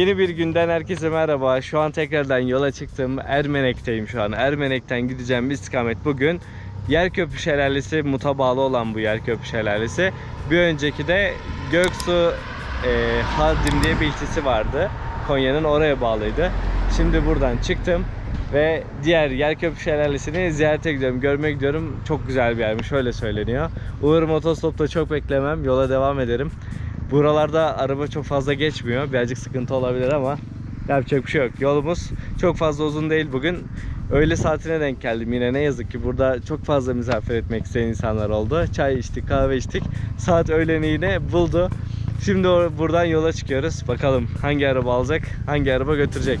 Yeni bir günden herkese merhaba. Şu an tekrardan yola çıktım. Ermenek'teyim şu an. Ermenek'ten gideceğim bir istikamet bugün. Yerköprü Şelalesi muta bağlı olan bu Yerköprü Şelalesi. Bir önceki de Göksu e, Hadim diye bir ilçesi vardı. Konya'nın oraya bağlıydı. Şimdi buradan çıktım ve diğer Yerköprü Şelalesi'ni ziyarete gidiyorum, görmeye gidiyorum. Çok güzel bir yermiş, öyle söyleniyor. Uğur otostopta çok beklemem, yola devam ederim. Buralarda araba çok fazla geçmiyor. Birazcık sıkıntı olabilir ama yapacak bir şey yok. Yolumuz çok fazla uzun değil bugün. Öğle saatine denk geldim yine ne yazık ki. Burada çok fazla misafir etmek isteyen insanlar oldu. Çay içtik, kahve içtik. Saat öğleni yine buldu. Şimdi buradan yola çıkıyoruz. Bakalım hangi araba alacak, hangi araba götürecek.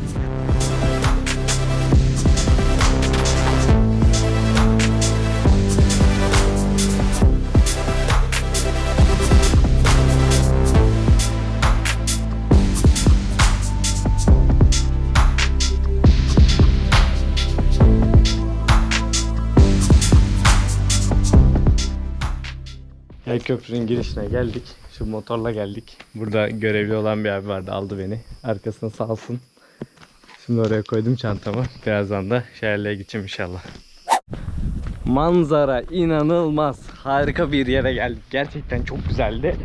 Yay köprünün girişine geldik. Şu motorla geldik. Burada görevli olan bir abi vardı aldı beni. Arkasına sağ olsun. Şimdi oraya koydum çantamı. Birazdan da şehirliğe gideceğim inşallah. Manzara inanılmaz. Harika bir yere geldik. Gerçekten çok güzeldi.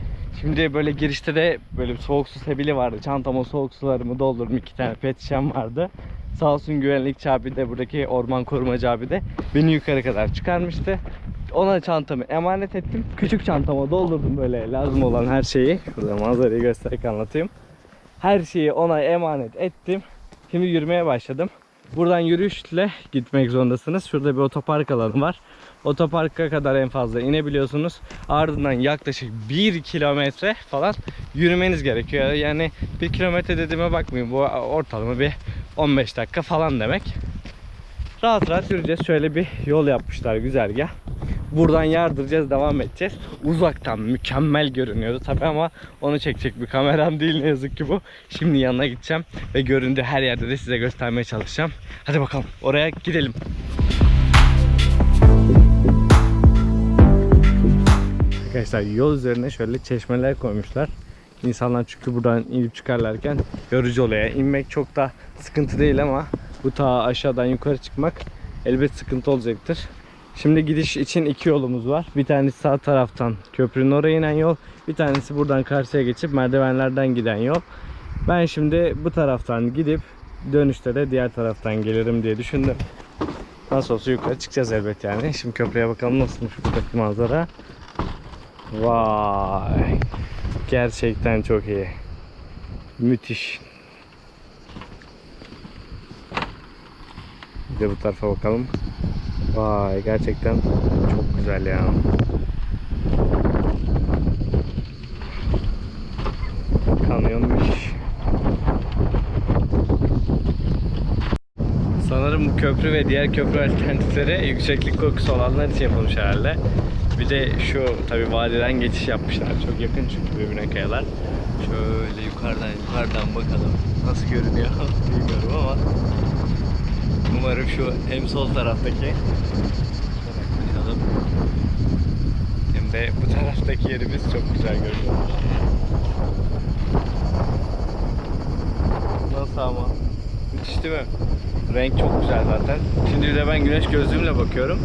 Şimdi böyle girişte de böyle soğuk su sebili vardı. Çantama soğuk sularımı doldurdum. iki tane pet şişem vardı. Sağ olsun güvenlikçi abi de buradaki orman korumacı abi de beni yukarı kadar çıkarmıştı. Ona çantamı emanet ettim. Küçük çantama doldurdum böyle lazım olan her şeyi. Şurada manzarayı göstererek anlatayım. Her şeyi ona emanet ettim. Şimdi yürümeye başladım. Buradan yürüyüşle gitmek zorundasınız. Şurada bir otopark alanı var. Otoparka kadar en fazla inebiliyorsunuz. Ardından yaklaşık 1 kilometre falan yürümeniz gerekiyor. Yani 1 kilometre dediğime bakmayın. Bu ortalama bir 15 dakika falan demek. Rahat rahat yürüyeceğiz. Şöyle bir yol yapmışlar güzergah. Buradan yardıracağız, devam edeceğiz. Uzaktan mükemmel görünüyordu tabi ama onu çekecek bir kameram değil ne yazık ki bu. Şimdi yanına gideceğim ve göründüğü her yerde de size göstermeye çalışacağım. Hadi bakalım oraya gidelim. Arkadaşlar yol üzerine şöyle çeşmeler koymuşlar. İnsanlar çünkü buradan inip çıkarlarken yorucu oluyor. İnmek çok da sıkıntı değil ama bu ta aşağıdan yukarı çıkmak elbet sıkıntı olacaktır. Şimdi gidiş için iki yolumuz var. Bir tanesi sağ taraftan köprünün oraya inen yol. Bir tanesi buradan karşıya geçip merdivenlerden giden yol. Ben şimdi bu taraftan gidip dönüşte de diğer taraftan gelirim diye düşündüm. Nasıl olsa yukarı çıkacağız elbet yani. Şimdi köprüye bakalım nasılmış buradaki manzara. Vay. Gerçekten çok iyi. Müthiş. Bir de bu tarafa bakalım. Vay gerçekten çok güzel ya. Kamyonmuş. Sanırım bu köprü ve diğer köprü alternatifleri yükseklik korkusu olanlar için yapılmış herhalde. Bir de şu tabi vadiden geçiş yapmışlar. Çok yakın çünkü birbirine kayalar. Şöyle yukarıdan yukarıdan bakalım nasıl görünüyor bilmiyorum ama umarım şu hem sol taraftaki bakalım hem de bu taraftaki yerimiz çok güzel görünüyor. Nasıl ama? Müthiş değil mi? Renk çok güzel zaten. Şimdi de ben güneş gözlüğümle bakıyorum.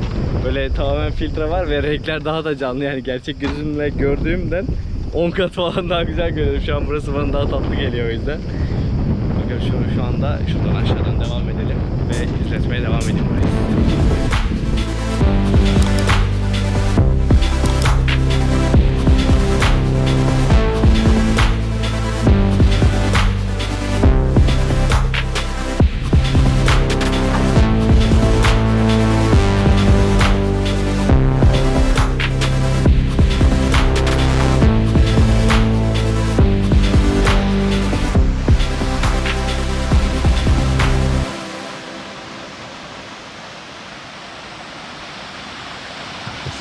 Böyle tamamen filtre var ve renkler daha da canlı. Yani gerçek gözümle gördüğümden 10 kat falan daha güzel görüyorum. Şu an burası bana daha tatlı geliyor o yüzden. Şu, şu anda şuradan aşağıdan devam edelim ve izletmeye devam edeyim burayı.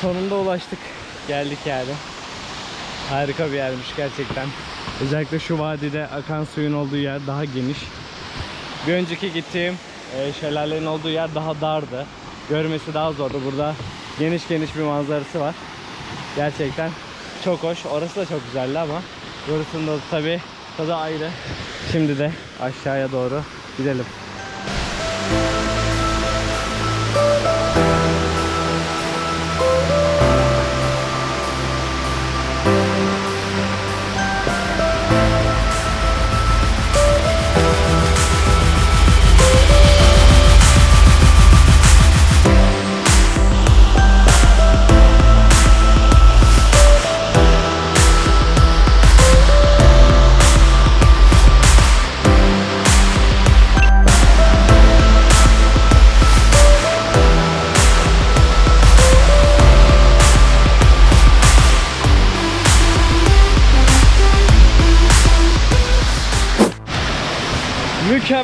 Sonunda ulaştık. Geldik yani. Harika bir yermiş gerçekten. Özellikle şu vadide akan suyun olduğu yer daha geniş. Bir önceki gittiğim e, şelalenin olduğu yer daha dardı. Görmesi daha zordu. Burada geniş geniş bir manzarası var. Gerçekten çok hoş. Orası da çok güzeldi ama burasının da tabi tadı ayrı. Şimdi de aşağıya doğru gidelim.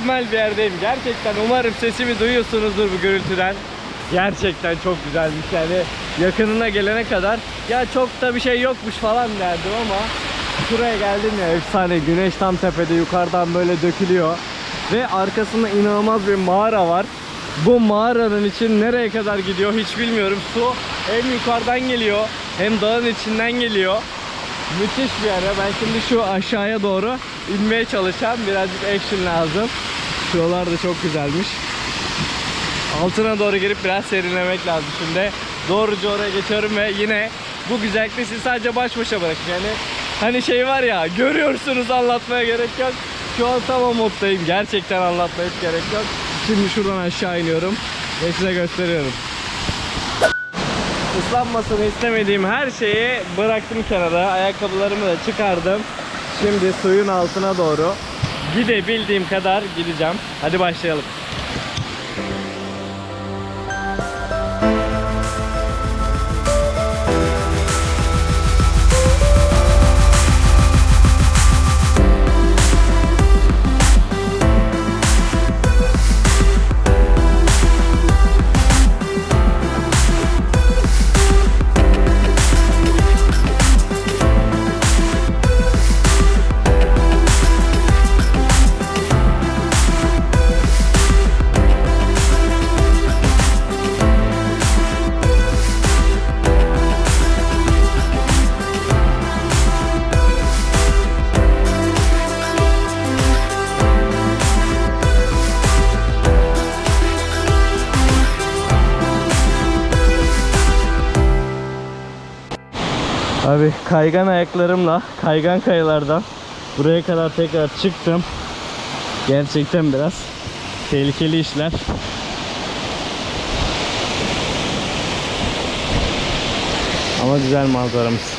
Mükemmel bir yerdeyim. Gerçekten umarım sesimi duyuyorsunuzdur bu gürültüden. Gerçekten çok güzelmiş yani yakınına gelene kadar ya çok da bir şey yokmuş falan derdim ama şuraya geldim ya efsane güneş tam tepede yukarıdan böyle dökülüyor ve arkasında inanılmaz bir mağara var. Bu mağaranın için nereye kadar gidiyor hiç bilmiyorum. Su hem yukarıdan geliyor hem dağın içinden geliyor. Müthiş bir ya. Ben şimdi şu aşağıya doğru inmeye çalışacağım. Birazcık action lazım. Şuralar da çok güzelmiş. Altına doğru girip biraz serinlemek lazım şimdi. Doğruca oraya geçiyorum ve yine bu güzellikle sizi sadece baş başa bırakın. Yani hani şey var ya görüyorsunuz anlatmaya gerek yok. Şu an tam o moddayım. Gerçekten anlatmaya hiç gerek yok. Şimdi şuradan aşağı iniyorum ve size gösteriyorum. Islanmasını istemediğim her şeyi bıraktım kenara. Ayakkabılarımı da çıkardım. Şimdi suyun altına doğru gidebildiğim kadar gideceğim. Hadi başlayalım. Abi kaygan ayaklarımla kaygan kayalardan buraya kadar tekrar çıktım. Gerçekten biraz tehlikeli işler. Ama güzel manzaramız.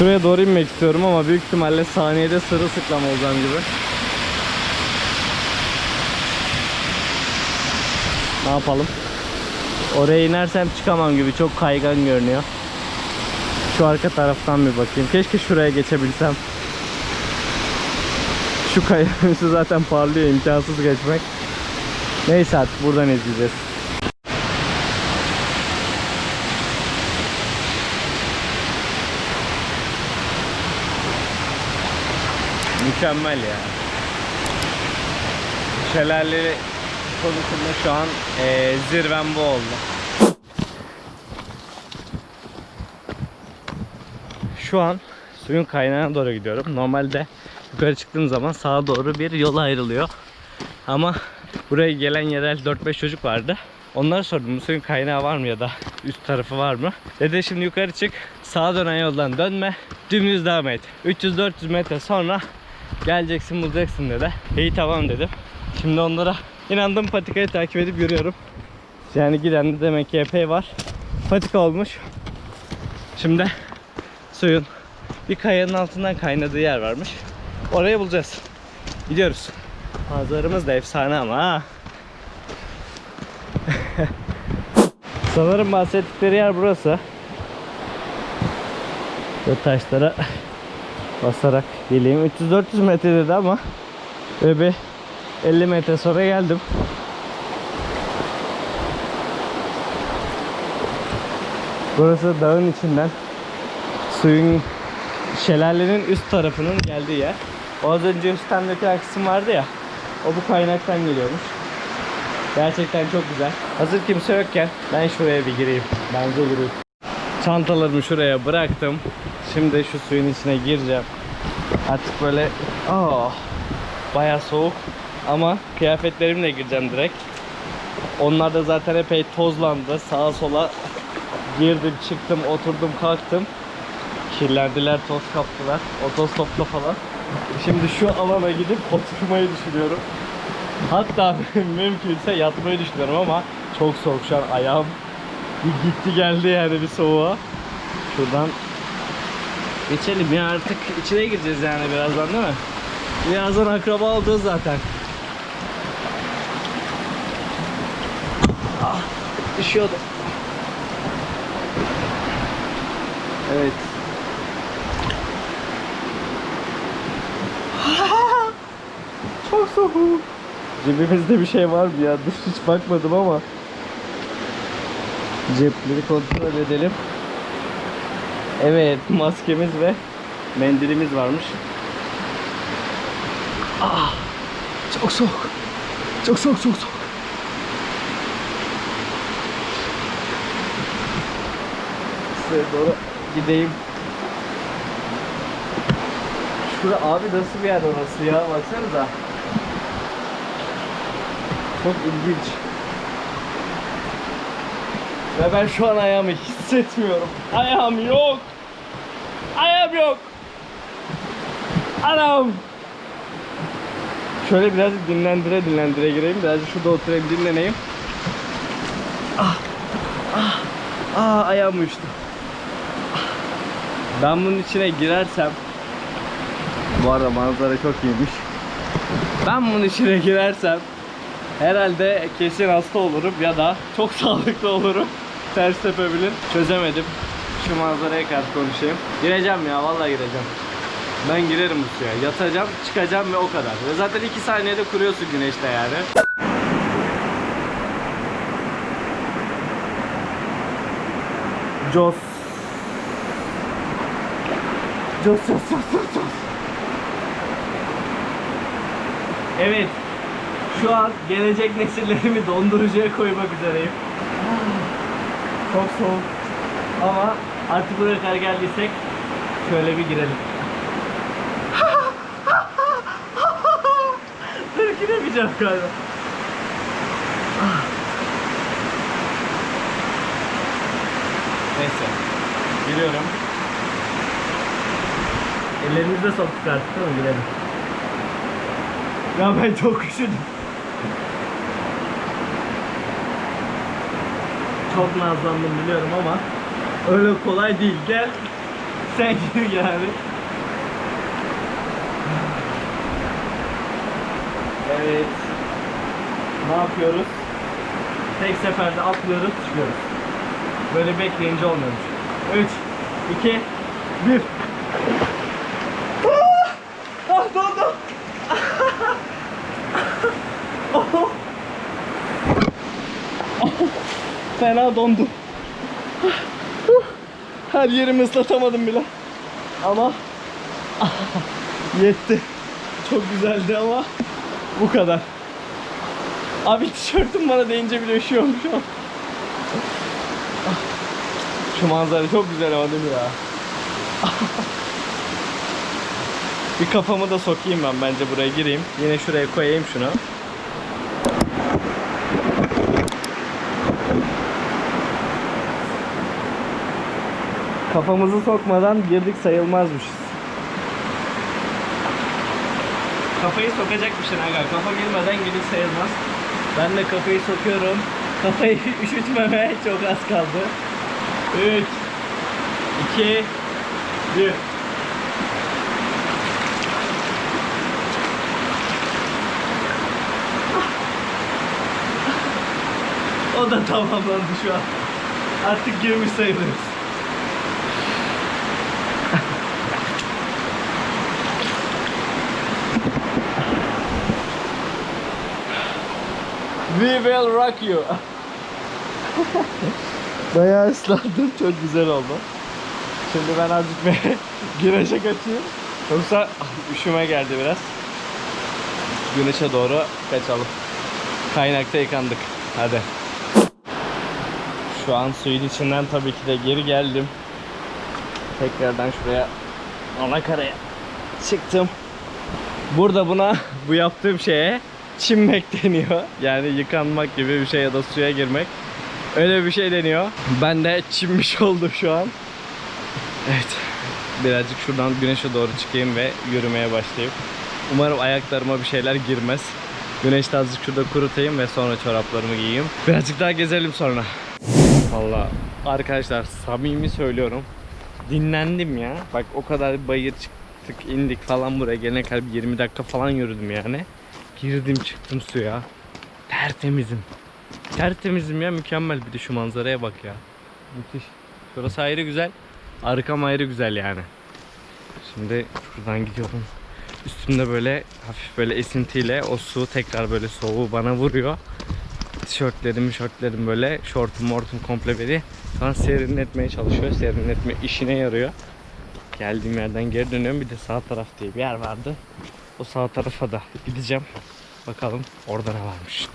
Şuraya doğru inmek istiyorum ama büyük ihtimalle saniyede sırılsıklam olacağım gibi. Ne yapalım? Oraya inersem çıkamam gibi çok kaygan görünüyor. Şu arka taraftan bir bakayım. Keşke şuraya geçebilsem. Şu kayanın zaten parlıyor imkansız geçmek. Neyse artık buradan izleyeceğiz. Mükemmel ya. Şelale konusunda şu an eee zirvem bu oldu. Şu an suyun kaynağına doğru gidiyorum. Normalde yukarı çıktığım zaman sağa doğru bir yol ayrılıyor. Ama buraya gelen yerel 4-5 çocuk vardı. Onlara sordum bu suyun kaynağı var mı ya da üst tarafı var mı? Dedi şimdi yukarı çık sağa dönen yoldan dönme dümdüz devam et. 300-400 metre sonra geleceksin bulacaksın dedi. İyi tamam dedim. Şimdi onlara inandım patikayı takip edip yürüyorum. Yani giden de demek ki epey var. Patika olmuş. Şimdi suyun bir kayanın altından kaynadığı yer varmış. Orayı bulacağız. Gidiyoruz. Manzaramız da efsane ama ha. Sanırım bahsettikleri yer burası. Ve taşlara basarak geleyim. 300-400 metre dedi ama ve bir 50 metre sonra geldim. Burası dağın içinden suyun şelalenin üst tarafının geldiği yer. O az önce üstten dökülen kısım vardı ya. O bu kaynaktan geliyormuş. Gerçekten çok güzel. Hazır kimse yokken ben şuraya bir gireyim. Bence gireyim. Çantalarımı şuraya bıraktım. Şimdi şu suyun içine gireceğim. Artık böyle aa bayağı soğuk ama kıyafetlerimle gireceğim direkt. Onlar da zaten epey tozlandı. Sağa sola girdim, çıktım, oturdum, kalktım. Kirlendiler, toz kaptılar. Otostopla falan. Şimdi şu alana gidip oturmayı düşünüyorum. Hatta mümkünse yatmayı düşünüyorum ama çok soğuk şu an ayağım bir gitti geldi yani bir soğuğa. Şuradan geçelim ya artık içine gireceğiz yani birazdan değil mi? Birazdan akraba olacağız zaten. Ah, düşüyordu. Evet. Çok soğuk. Cebimizde bir şey var mı ya? Dur hiç bakmadım ama. Cepleri kontrol edelim. Evet, maskemiz ve mendilimiz varmış. Ah, çok soğuk. Çok soğuk, çok soğuk. Size doğru gideyim. Şura abi nasıl bir yer orası ya? Baksanıza. Çok ilginç. Ve ben şu an ayağımı hissetmiyorum. Ayağım yok. Ayağım yok. Anam. Şöyle birazcık dinlendire dinlendire gireyim. Birazcık şurada oturayım dinleneyim. Ah. Ah. Ah ayağım uçtu. Ben bunun içine girersem bu arada manzara çok iyiymiş. Ben bunun içine girersem herhalde kesin hasta olurum ya da çok sağlıklı olurum. Ters tepebilir. Çözemedim. Şu manzaraya karşı konuşayım. Gireceğim ya vallahi gireceğim. Ben girerim bu suya. Yatacağım, çıkacağım ve o kadar. Ve zaten 2 saniyede kuruyorsun güneşte yani. Jos. Jos, jos, jos, jos, jos. Evet. Şu an gelecek nesillerimi dondurucuya koymak üzereyim. Çok soğuk. Ama artık buraya kadar geldiysek şöyle bir girelim. Dur giremeyeceğim galiba. Neyse. Giriyorum. Ellerimizi de soktuk artık değil mi? Girelim. Ya ben çok üşüdüm. Çok nazlandım biliyorum ama öyle kolay değil. Gel sen gir yani. Evet. Ne yapıyoruz? Tek seferde atlıyoruz, çıkıyoruz. Böyle bekleyince olmuyormuş. 3 2 1 Ah! Ah dondum. Oh! Fena dondum. Her yerimi ıslatamadım bile. Ama yetti. Çok güzeldi ama bu kadar. Abi tişörtüm bana değince bile üşüyorum şu an. Şu manzara çok güzel ama değil mi ya? Bir kafamı da sokayım ben bence buraya gireyim. Yine şuraya koyayım şunu. Kafamızı sokmadan girdik sayılmazmışız. Kafayı sokacakmışsın aga. Kafa girmeden girdik sayılmaz. Ben de kafayı sokuyorum. Kafayı üşütmeme çok az kaldı. 3 2 1 O da tamamlandı şu an. Artık girmiş sayılırız. We will rock you. Bayağı ıslandım. Çok güzel oldu. Şimdi ben azıcık bir güneşe kaçayım. Yoksa üşüme geldi biraz. Güneşe doğru kaçalım. Kaynakta yıkandık. Hadi. Şu an suyun içinden tabii ki de geri geldim. Tekrardan şuraya ana karaya çıktım. Burada buna bu yaptığım şeye çimmek deniyor. Yani yıkanmak gibi bir şey ya da suya girmek. Öyle bir şey deniyor. Ben de çimmiş oldum şu an. Evet. Birazcık şuradan güneşe doğru çıkayım ve yürümeye başlayayım. Umarım ayaklarıma bir şeyler girmez. Güneşte azıcık şurada kurutayım ve sonra çoraplarımı giyeyim. Birazcık daha gezelim sonra. Valla arkadaşlar samimi söylüyorum. Dinlendim ya. Bak o kadar bayır çıktık indik falan buraya gelene kadar bir 20 dakika falan yürüdüm yani. Girdim çıktım suya. Tertemizim. Tertemizim ya mükemmel bir de şu manzaraya bak ya. Müthiş. Şurası ayrı güzel. Arkam ayrı güzel yani. Şimdi şuradan gidiyorum. Üstümde böyle hafif böyle esintiyle o su tekrar böyle soğuğu bana vuruyor. Tişörtlerim, şortlerim böyle şortum mortum komple beni şu an serinletmeye çalışıyor. Serinletme işine yarıyor. Geldiğim yerden geri dönüyorum. Bir de sağ taraf diye bir yer vardı. O sağ tarafa da gideceğim. Bakalım orada ne varmış.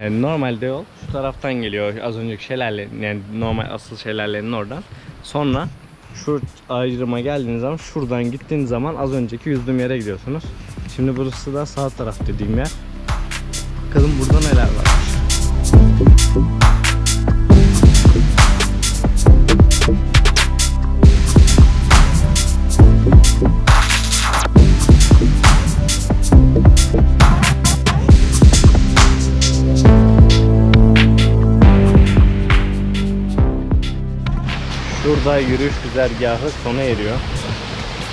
Yani normalde yol şu taraftan geliyor. Az önceki şelale yani normal asıl şelalenin oradan. Sonra şu ayrıma geldiğiniz zaman şuradan gittiğiniz zaman az önceki yüzdüğüm yere gidiyorsunuz. Şimdi burası da sağ taraf dediğim yer. Bakalım burada neler var. Şurada yürüyüş güzergahı sona eriyor.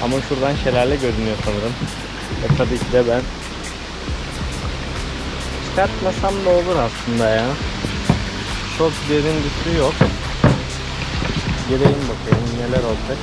Ama şuradan şelale görünüyor sanırım. Ve tabii ki de ben çıkartmasam da olur aslında ya. Çok derin bir su yok. Gireyim bakayım neler olacak.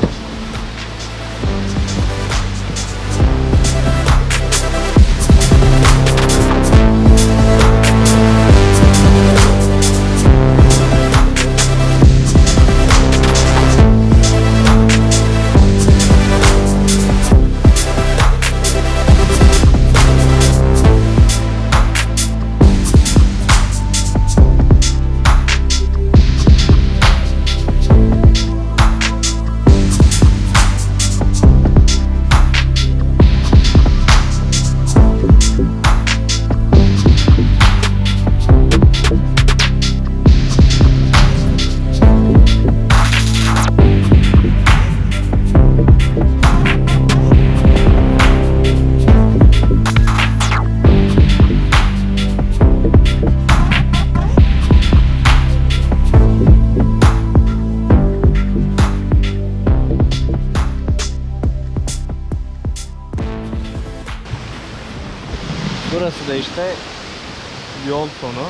Yol sonu.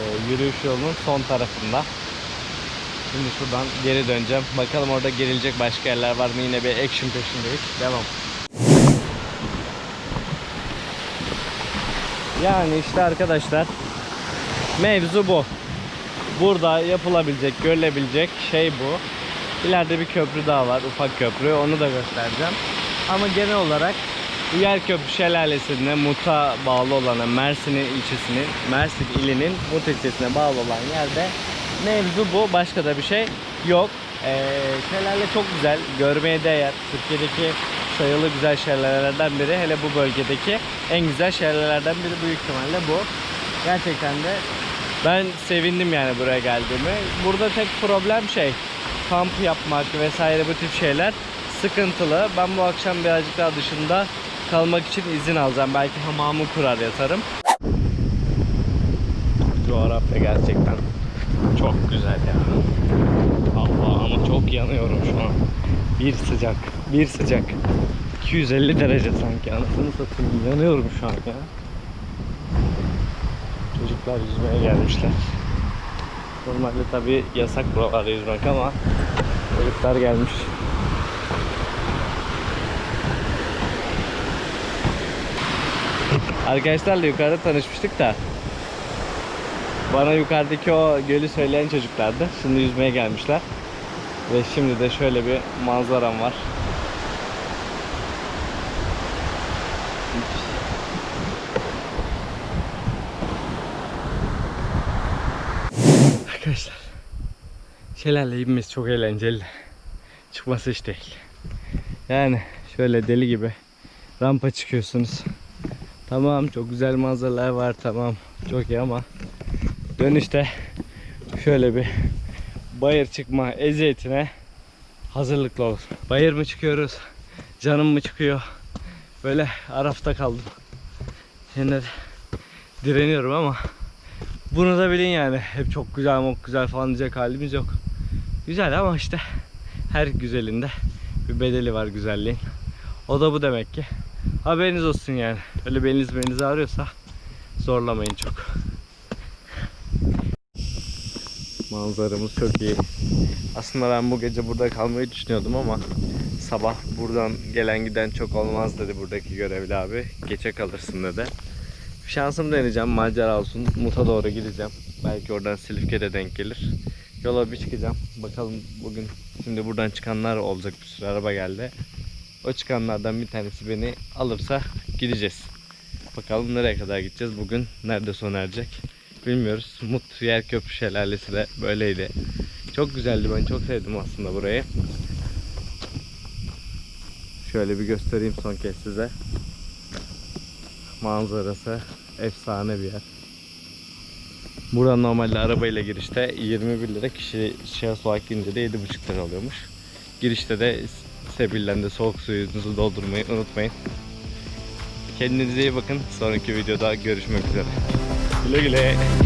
Ee, yürüyüş yolunun son tarafında. Şimdi şuradan geri döneceğim. Bakalım orada gerilecek başka yerler var mı? Yine bir action peşindeyiz. Devam. Yani işte arkadaşlar mevzu bu. Burada yapılabilecek, görülebilecek şey bu. İleride bir köprü daha var, ufak köprü. Onu da göstereceğim. Ama genel olarak Uyarköprü Şelalesi'ne Mut'a bağlı olan Mersin ilçesinin, Mersin ilinin Mut ilçesine bağlı olan yerde mevzu bu. Başka da bir şey yok. Ee, şelale çok güzel. Görmeye değer. Türkiye'deki sayılı güzel şelalelerden biri. Hele bu bölgedeki en güzel şelalelerden biri büyük ihtimalle bu. Gerçekten de ben sevindim yani buraya geldiğimi. Burada tek problem şey kamp yapmak vesaire bu tip şeyler sıkıntılı. Ben bu akşam birazcık daha dışında kalmak için izin alacağım. Belki hamamı kurar yatarım. Coğrafya gerçekten çok güzel ya. Allah ama çok yanıyorum şu an. Bir sıcak, bir sıcak. 250 derece sanki anasını satayım. Yanıyorum şu an ya. Çocuklar yüzmeye gelmişler. Normalde tabi yasak buralarda yüzmek ama çocuklar gelmiş. Arkadaşlarla yukarıda tanışmıştık da bana yukarıdaki o gölü söyleyen çocuklardı. Şimdi yüzmeye gelmişler. Ve şimdi de şöyle bir manzaram var. Arkadaşlar şelale inmesi çok eğlenceli. Çıkması hiç değil. Yani şöyle deli gibi rampa çıkıyorsunuz. Tamam çok güzel manzaralar var tamam çok iyi ama dönüşte şöyle bir bayır çıkma eziyetine hazırlıklı olun. Bayır mı çıkıyoruz? Canım mı çıkıyor? Böyle arafta kaldım. Şimdi direniyorum ama bunu da bilin yani. Hep çok güzel çok güzel falan diyecek halimiz yok. Güzel ama işte her güzelinde bir bedeli var güzelliğin. O da bu demek ki. Haberiniz olsun yani. Öyle beliniz belinizi ağrıyorsa zorlamayın çok. Manzaramız çok iyi. Aslında ben bu gece burada kalmayı düşünüyordum ama sabah buradan gelen giden çok olmaz dedi buradaki görevli abi. Geçe kalırsın dedi. Şansım deneyeceğim. Macera olsun. Mut'a doğru gideceğim. Belki oradan Silifke'de denk gelir. Yola bir çıkacağım. Bakalım bugün şimdi buradan çıkanlar olacak bir sürü araba geldi. O çıkanlardan bir tanesi beni alırsa gideceğiz. Bakalım nereye kadar gideceğiz. Bugün nerede sona erecek bilmiyoruz. Mut Yerköprü Şelalesi de böyleydi. Çok güzeldi. Ben çok sevdim aslında burayı. Şöyle bir göstereyim son kez size. Manzarası efsane bir yer. Buradan normalde arabayla girişte 21 lira kişi şahıs olarak girince de 7,5 lira alıyormuş. Girişte de Sebil'den de soğuk suyunuzu doldurmayı unutmayın. Kendinize iyi bakın. Sonraki videoda görüşmek üzere. Güle güle.